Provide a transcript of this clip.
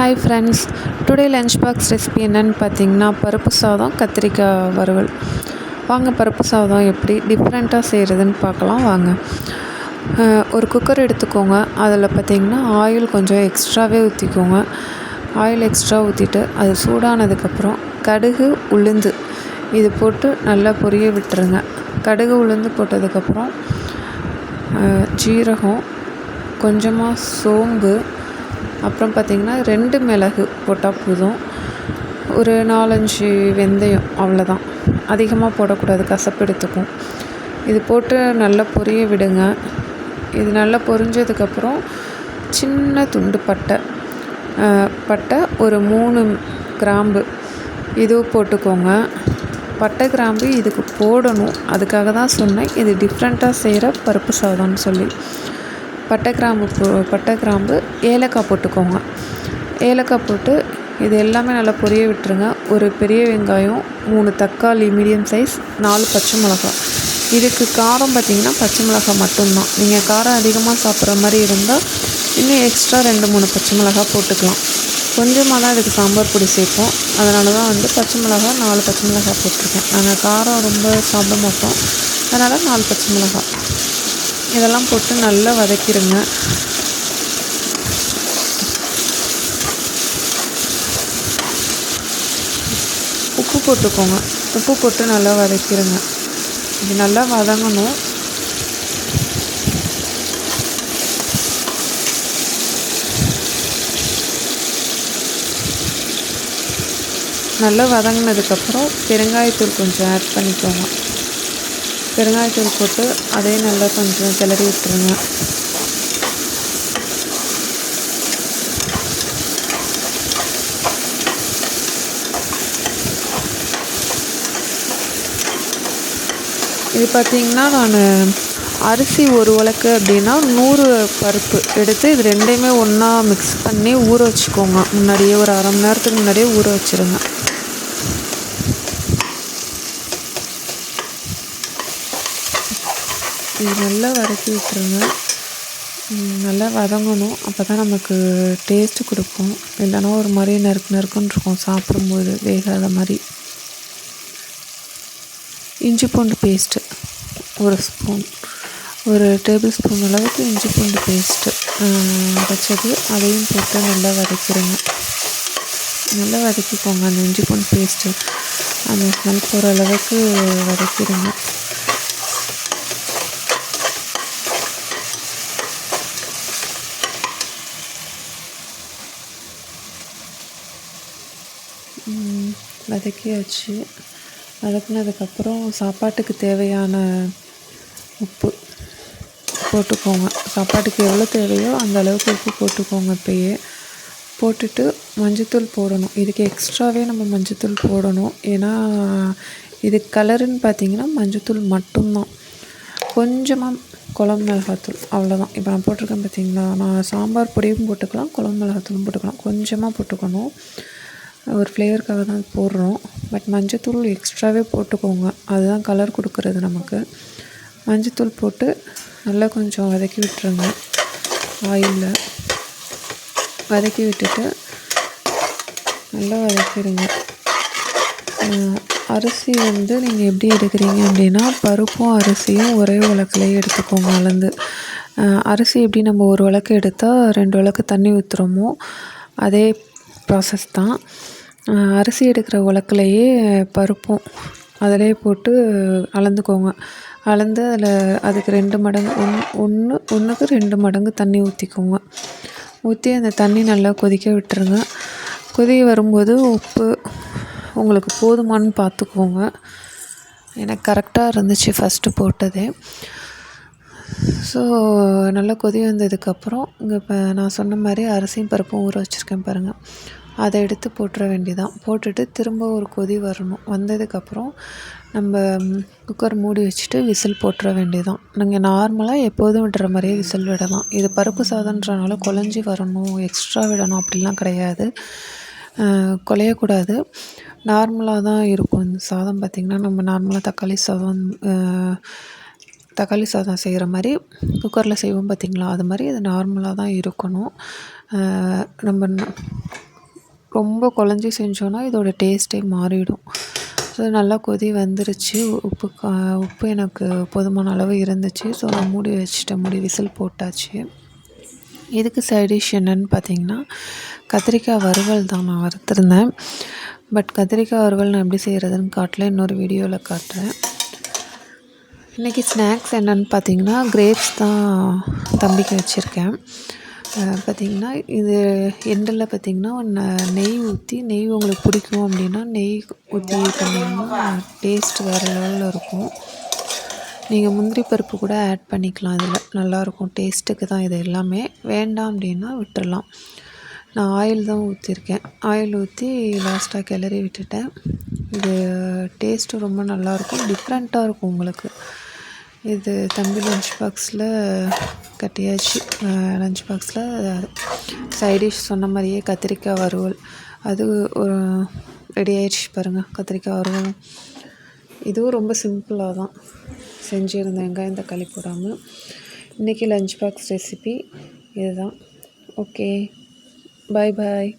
Hi friends today lunch box recipe என்னன்னு பார்த்தீங்கன்னா பருப்பு சாதம் கத்திரிக்காய் வறுவல். வாங்க பருப்பு சாதம் எப்படி டிஃப்ரெண்ட்டாக செய்கிறதுன்னு பார்க்கலாம் வாங்க. ஒரு குக்கர் எடுத்துக்கோங்க. அதில் பார்த்தீங்கன்னா ஆயில் கொஞ்சம் எக்ஸ்ட்ராவே ஊற்றிக்கோங்க ஆயில் எக்ஸ்ட்ரா ஊற்றிட்டு அது சூடானதுக்கப்புறம் கடுகு உளுந்து இது போட்டு நல்லா பொரிய விட்டுருங்க. கடுகு உளுந்து போட்டதுக்கப்புறம் ஜீரகம் கொஞ்சமாக சோம்பு அப்புறம் பார்த்திங்கன்னா ரெண்டு மிளகு போட்டால் போதும். ஒரு நாலஞ்சு வெந்தயம் அவ்வளோதான். அதிகமாக போடக்கூடாது கசப்பு எடுத்துக்கும். இது போட்டு நல்லா பொரிய விடுங்க. இது நல்லா பொரிஞ்சதுக்கப்புறம் சின்ன துண்டு பட்டை. பட்டை ஒரு மூணு கிராம்பு. இது போட்டுக்கோங்க. பட்டை கிராம்பு இதுக்கு போடணும். அதுக்காக தான் சொன்னேன். இது டிஃப்ரெண்ட்டாக செய்கிற பருப்பு சாதம்னு சொல்லி. பட்டை கிராம்பு போ பட்டை கிராம்பு ஏலக்காய் போட்டுக்கோங்க. ஏலக்காய் போட்டு இது எல்லாமே நல்லா பொரிய விட்டுருங்க. ஒரு பெரிய வெங்காயம் மூணு தக்காளி மீடியம் சைஸ் நாலு பச்சை மிளகாய். இதுக்கு காரம் பார்த்திங்கன்னா பச்சை மிளகாய் மட்டும்தான். நீங்கள் காரம் அதிகமாக சாப்பிட்ற மாதிரி இருந்தால் இன்னும் எக்ஸ்ட்ரா ரெண்டு மூணு பச்சை மிளகாய் போட்டுக்கலாம். கொஞ்சமாக தான் இதுக்கு சாம்பார் பொடி சேர்ப்போம். அதனால தான் வந்து பச்சை மிளகாய் நாலு பச்சை மிளகாய் போட்டிருக்கேன். நாங்கள் காரம் ரொம்ப சாப்பிட மாட்டோம். அதனால் நாலு பச்சை மிளகாய். இதெல்லாம் போட்டு நல்லா வதக்கிடுங்க உப்பு போட்டுக்கோங்க. உப்பு போட்டு நல்லா வதக்கிடுங்க இது நல்லா வதங்கணும். நல்லா வதங்கினதுக்கப்புறம் பெருங்காயத்தூள் கொஞ்சம் ஆட் பண்ணிக்கோங்க. பெருங்காயத்தூள் போட்டு அதையும் நல்லா கொஞ்சம் கிளறி விட்டுருங்க. இது பார்த்திங்கன்னா நான் அரிசி ஒரு உலக்கு அப்படின்னா நூறு பருப்பு எடுத்து இது ரெண்டையுமே ஒன்றா மிக்ஸ் பண்ணி ஊற வச்சுக்கோங்க. முன்னாடியே ஒரு அரை மணி நேரத்துக்கு முன்னாடியே ஊற வச்சுருங்க. இது நல்லா வதக்கி விட்டுருங்க. நல்லா வதங்கணும். அப்போ தான் நமக்கு டேஸ்ட்டு கொடுக்கும். இல்லைன்னா ஒரு மாதிரி நறுக்கு நறுக்குன்னு இருக்கும் சாப்பிடும்போது வேகாத மாதிரி. இஞ்சி பூண்டு பேஸ்ட்டு ஒரு ஸ்பூன் ஒரு டேபிள் ஸ்பூன் அளவுக்கு இஞ்சி பூண்டு பேஸ்ட்டு அரைச்சது அதையும் போட்டு நல்லா வதக்கிடுங்க நல்லா வதக்கிக்கோங்க அந்த இஞ்சி பூண்டு பேஸ்ட்டு அந்த ஸ்மெல் போகிற அளவுக்கு வதக்கிடுங்க வதக்கியாச்சு. வதக்குனதுக்கப்புறம் சாப்பாட்டுக்கு தேவையான உப்பு போட்டுக்கோங்க. சாப்பாட்டுக்கு எவ்வளோ தேவையோ அந்த அளவுக்கு உப்பு போட்டுக்கோங்க இப்போயே. போட்டுட்டு மஞ்சத்தூள் போடணும். இதுக்கு எக்ஸ்ட்ராவே நம்ம மஞ்சத்தூள் போடணும். ஏன்னா இது கலருன்னு பார்த்தீங்கன்னா மஞ்சத்தூள் மட்டும்தான். கொஞ்சமாக குழம்பு மிளகாத்தூள். அவ்வளோதான் இப்போ நான் போட்டிருக்கேன் பார்த்தீங்களா? நான் சாம்பார் பொடியும் போட்டுக்கலாம் குழம்பு மிளகாத்தூளும் போட்டுக்கலாம். கொஞ்சமாக போட்டுக்கணும். ஒரு ஃப்ளேவருக்காக தான் போடுறோம். பட் மஞ்சத்தூள் எக்ஸ்ட்ராவே போட்டுக்கோங்க. அதுதான் கலர் கொடுக்குறது நமக்கு. மஞ்சத்தூள் போட்டு நல்லா கொஞ்சம் வதக்கி விட்டுருங்க. ஆயிலில். வதக்கி விட்டுட்டு நல்லா வதக்கிடுங்க. அரிசி வந்து நீங்கள் எப்படி எடுக்கிறீங்க அப்படின்னா பருப்பும் அரிசியும் ஒரே உலக்கிலேயே எடுத்துக்கோங்க அளந்து. அரிசி எப்படி நம்ம ஒரு உலக்கு எடுத்தால் ரெண்டு உலக்கு தண்ணி ஊற்றுறோமோ அதே ப்ராசஸ் தான். அரிசி எடுக்கிற உலக்குலையே பருப்பும் அதிலே போட்டு அளந்துக்கோங்க. அளந்து அதில் அதுக்கு ரெண்டு மடங்கு ஒன் ஒன்று ஒன்றுக்கு ரெண்டு மடங்கு தண்ணி ஊற்றிக்கோங்க ஊற்றி அந்த தண்ணி நல்லா கொதிக்க விட்டுருங்க. கொதி வரும்போது உப்பு உங்களுக்கு போதுமான்னு பார்த்துக்கோங்க. எனக்கு கரெக்டாக இருந்துச்சு ஃபஸ்ட்டு போட்டதே. ஸோ நல்லா கொதி வந்ததுக்கப்புறம் இங்கே இப்போ நான் சொன்ன மாதிரி அரிசியும் பருப்பும் ஊற வச்சுருக்கேன் பாருங்கள் அதை எடுத்து போட்டுற வேண்டியதான் போட்டுட்டு திரும்ப ஒரு கொதி வரணும். வந்ததுக்கப்புறம் நம்ம குக்கர் மூடி வச்சுட்டு விசில் போட்டுற வேண்டியதான் நீங்கள் நார்மலாக எப்போதும் விடுற மாதிரியே விசில் விடலாம். இது பருப்பு சாதன்றனால குழஞ்சி வரணும் எக்ஸ்ட்ரா விடணும் அப்படிலாம் கிடையாது. குலையக்கூடாது. குழையக்கூடாது நார்மலாக தான் இருக்கும் இந்த சாதம் பார்த்திங்கன்னா நம்ம நார்மலாக தக்காளி சாதம் தக்காளி சாதம் செய்கிற மாதிரி குக்கரில் செய்வோம் பார்த்திங்களா அது மாதிரி அது நார்மலாக தான் இருக்கணும். நம்ம ரொம்ப குழஞ்சி செஞ்சோன்னா இதோட டேஸ்ட்டே மாறிடும். ஸோ நல்லா கொதி வந்துருச்சு. உப்பு கா உப்பு எனக்கு போதுமான அளவு இருந்துச்சு. ஸோ நான் மூடி வச்சுட்டேன். மூடி விசில் போட்டாச்சு. இதுக்கு சைடிஷ் டிஷ் என்னன்னு பார்த்தீங்கன்னா கத்திரிக்காய் வறுவல் தான் நான் வறுத்துருந்தேன். பட் கத்திரிக்காய் வறுவல் நான் எப்படி செய்கிறதுன்னு காட்டல. இன்னொரு வீடியோவில் காட்டுறேன். இன்றைக்கி ஸ்நாக்ஸ் என்னென்னு பார்த்தீங்கன்னா கிரேப்ஸ் தான் தம்பிக்கு வச்சுருக்கேன். பார்த்திங்கன்னா இது எண்டில் பார்த்திங்கன்னா ஒன்று நெய் ஊற்றி நெய் உங்களுக்கு பிடிக்கும் அப்படின்னா நெய் ஊற்றி பண்ணிங்கன்னா டேஸ்ட் வேறு லெவலில் இருக்கும். நீங்கள் முந்திரி பருப்பு கூட ஆட் பண்ணிக்கலாம் இதில். நல்லாயிருக்கும் டேஸ்ட்டுக்கு தான் இது எல்லாமே. வேண்டாம் அப்படின்னா விட்டுடலாம் நான் ஆயில் தான் ஊற்றிருக்கேன் ஆயில் ஊற்றி லாஸ்ட்டாக கிளறி விட்டுட்டேன். இது டேஸ்ட்டு ரொம்ப நல்லாயிருக்கும் டிஃப்ரெண்ட்டாக இருக்கும் உங்களுக்கு. இது தம்பி லஞ்ச் பாக்ஸில் கட்டியாச்சு. லஞ்ச் பாக்ஸில் சைடிஷ் சொன்ன மாதிரியே கத்திரிக்காய் வறுவல். அது ஒரு ரெடி ஆயிடுச்சு பாருங்கள் கத்திரிக்காய் வறுவல். இதுவும் ரொம்ப சிம்பிளாக தான். செஞ்சுருந்தேன் வெங்காயம் தக்காளி போடாமல் இன்றைக்கி லஞ்ச் பாக்ஸ் ரெசிபி இதுதான். Okay bye bye